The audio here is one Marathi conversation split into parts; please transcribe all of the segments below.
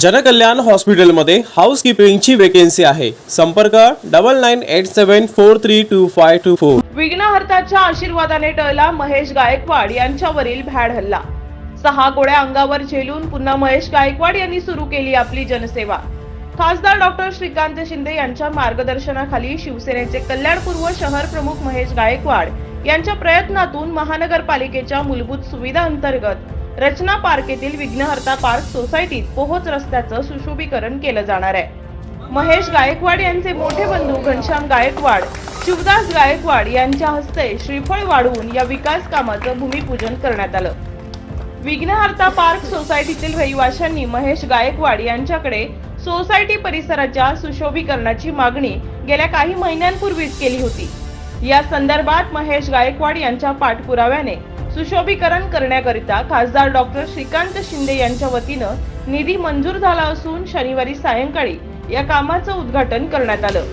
जनकल्याण हॉस्पिटलमध्ये हाऊसकीपिंगची वेकेन्सी आहे. संपर्क double nine eight seven four three two five two four विघ्नहर्ताच्या आशीर्वादाने टळला महेश गायकवाड यांच्यावरील भॅड हल्ला. सहा गोळ्या अंगावर झेलून पुन्हा महेश गायकवाड यांनी सुरू केली आपली जनसेवा. खासदार डॉक्टर श्रीकांत शिंदे यांच्या मार्गदर्शनाखाली शिवसेनेचे कल्याणपूर्व शहर प्रमुख महेश गायकवाड यांच्या प्रयत्नातून महानगरपालिकेच्या मूलभूत सुविधा अंतर्गत रचना पार्क येथील विघ्नहर्ता पार्क सोसायटीत पोहोच रस्त्याचं सुशोभीकरण केलं जाणार आहे. महेश गायकवाड यांचे मोठे बंधू घनश्याम गायकवाड शिवदास गायकवाड यांच्या हस्ते श्रीफळ वाढवून या विकास कामाचं भूमिपूजन करण्यात आलं. विघ्नहर्ता पार्क सोसायटीतील रहिवाशांनी महेश गायकवाड यांच्याकडे सोसायटी परिसराच्या सुशोभीकरणाची मागणी गेल्या काही महिन्यांपूर्वीच केली होती. या संदर्भात महेश गायकवाड यांच्या पाठपुराव्याने सुशोभीकरण करण्याकरिता खासदार डॉक्टर श्रीकांत शिंदे यांच्या वतीनं निधी मंजूर झाला असून शनिवारी सायंकाळी या कामाचं उद्घाटन करण्यात आलं.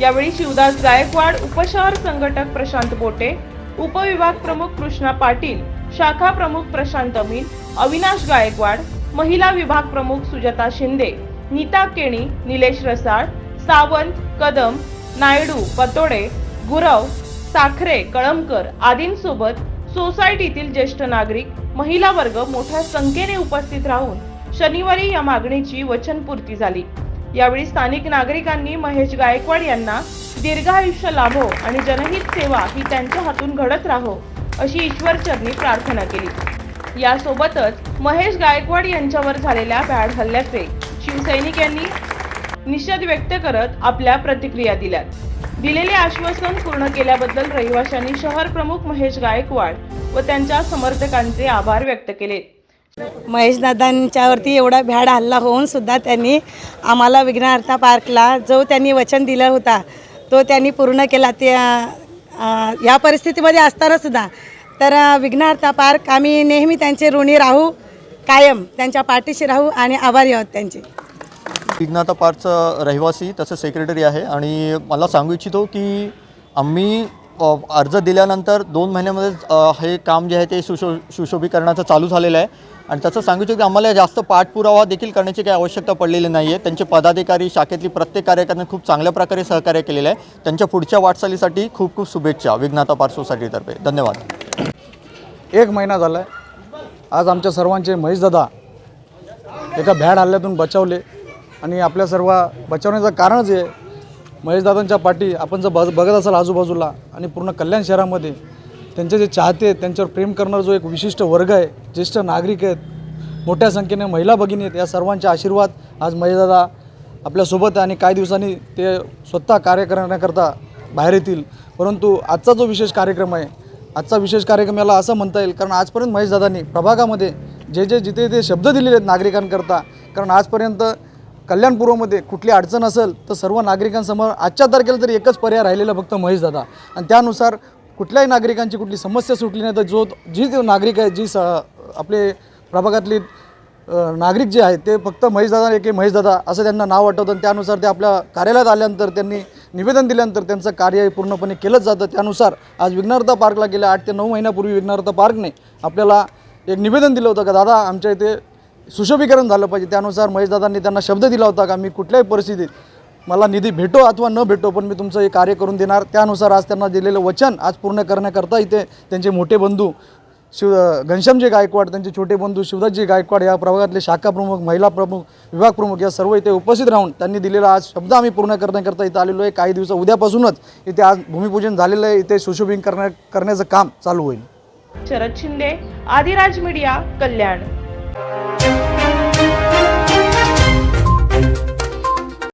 यावेळी शिवदास गायकवाड उपशहर संघटक प्रशांत बोटे उपविभाग प्रमुख कृष्णा पाटील शाखा प्रमुख प्रशांत अमीन अविनाश गायकवाड महिला विभाग प्रमुख सुजाता शिंदे नीता केणी निलेश रसाळ सावंत कदम नायडू पतोडे गुरव साखरे कळमकर आदींसोबत सोसायटीतील ज्येष्ठ नागरिक महिला वर्ग मोठ्या संख्येने उपस्थित राहून शनिवारी या मागणीची वचनपूर्ती झाली. यावेळी स्थानिक नागरिकांनी महेश गायकवाड यांना दीर्घायुष्य लाभो आणि जनहित सेवा ही त्यांच्या हातून घडत राहो अशी ईश्वरचरणी प्रार्थना केली. यासोबतच महेश गायकवाड यांच्यावर झालेल्या बॅड हल्ल्याचे शिवसैनिक यांनी निषेध व्यक्त करत आपल्या प्रतिक्रिया दिल्यात. दिलेले आश्वासन पूर्ण केल्याबद्दल रहिवाशांनी शहर प्रमुख महेश गायकवाड व त्यांच्या समर्थकांचे आभार व्यक्त केले. महेशदादांच्यावरती एवढा भ्याड हल्ला होऊन सुद्धा त्यांनी आम्हाला विघ्नहर्ता पार्कला जो त्यांनी वचन दिला होता तो त्यांनी पूर्ण केला. ते या परिस्थितीमध्ये असताना सुद्धा तर विघ्नार्था विघ्नहर्ता पार्क आम्ही नेहमी त्यांचे ऋणी राहू कायम त्यांच्या पाठीशी राहू आणि आभारी आहोत त्यांचे. विघ्नाता पार्कचा रहिवासी तसं सेक्रेटरी आहे. आणि मला सांगू इच्छितो की आम्ही अर्ज दिल्यानंतर दोन महिन्यामध्येच हे काम जे आहे ते सुशो सुशोभीकरणाचं चालू झालेलं आहे. आणि तसं सांगू इच्छितो की आम्हाला जास्त पाठपुरावा देखील करण्याची काही आवश्यकता पडलेली नाही आहे त्यांचे पदाधिकारी शाखेतली प्रत्येक कार्यकर्त्यांनी खूप चांगल्या प्रकारे सहकार्य केलेलं आहे. त्यांच्या पुढच्या वाटचालीसाठी खूप खूप शुभेच्छा विघ्नाता पार्क सोसायटीतर्फे धन्यवाद. एक महिना झाला आहे आज आमच्या सर्वांचे महेशदादा एका भ्याड हल्ल्यातून बचावले. आणि आपल्या सर्व बचावण्याचं कारणच आहे महेशदादांच्या पाठी आपण जर बघ बघत असाल आजूबाजूला आणि पूर्ण कल्याण शहरामध्ये त्यांचे जे चाहते आहेत त्यांच्यावर प्रेम करणारा जो एक विशिष्ट वर्ग आहे ज्येष्ठ नागरिक आहेत मोठ्या संख्येने महिला भगिनी आहेत या सर्वांचे आशीर्वाद आज महेशदादा आपल्यासोबत आहे आणि काही दिवसांनी ते स्वतः कार्य करण्याकरता बाहेर येतील. परंतु आजचा जो विशेष कार्यक्रम आहे आजचा विशेष कार्यक्रम याला असं म्हणता येईल कारण आजपर्यंत महेशदादांनी प्रभागामध्ये जे जे जिथे ते शब्द दिलेले आहेत नागरिकांकरता कारण आजपर्यंत कल्याणपूर्वमध्ये कुठली अडचण असेल तर सर्व नागरिकांसमोर आजच्या तारखेला तरी एकच पर्याय राहिलेला फक्त महेश दादा. आणि त्यानुसार कुठल्याही नागरिकांची कुठली समस्या सुटली नाही तर जो जी ते नागरिक आहे जी स आपले प्रभागातली नागरिक जे आहेत ते फक्त महेशदादा एक महेशदादा असं त्यांना नाव वाटवतं आणि त्यानुसार ते आपल्या कार्यालयात आल्यानंतर त्यांनी निवेदन दिल्यानंतर त्यांचं कार्य पूर्णपणे केलंच जातं. त्यानुसार आज विघ्नहर्ता पार्कला गेल्या आठ ते नऊ महिन्यापूर्वी विघ्नहर्ता पार्कने आपल्याला एक निवेदन दिलं होतं का दादा आमच्या इथे सुशोभीकरण झालं पाहिजे. त्यानुसार महेशदादांनी त्यांना शब्द दिला होता का मी कुठल्याही परिस्थितीत मला निधी भेटो अथवा न भेटो पण मी तुमचं हे कार्य करून देणार. त्यानुसार आज त्यांना दिलेलं वचन आज पूर्ण करण्याकरता इथे त्यांचे मोठे बंधू शिव घनश्यामजी गायकवाड त्यांचे छोटे बंधू शिवदासजी गायकवाड या प्रभागातले शाखा प्रमुख महिला प्रमुख विभाग प्रमुख या सर्व इथे उपस्थित राहून त्यांनी दिलेला आज शब्द आम्ही पूर्ण करण्याकरता इथं आलेलो आहे. काही दिवस उद्यापासूनच इथे आज भूमिपूजन झालेलं आहे. इथे सुशोभीन करण्या करण्याचं काम चालू होईल. शरद शिंदे आदिराज मीडिया कल्याण.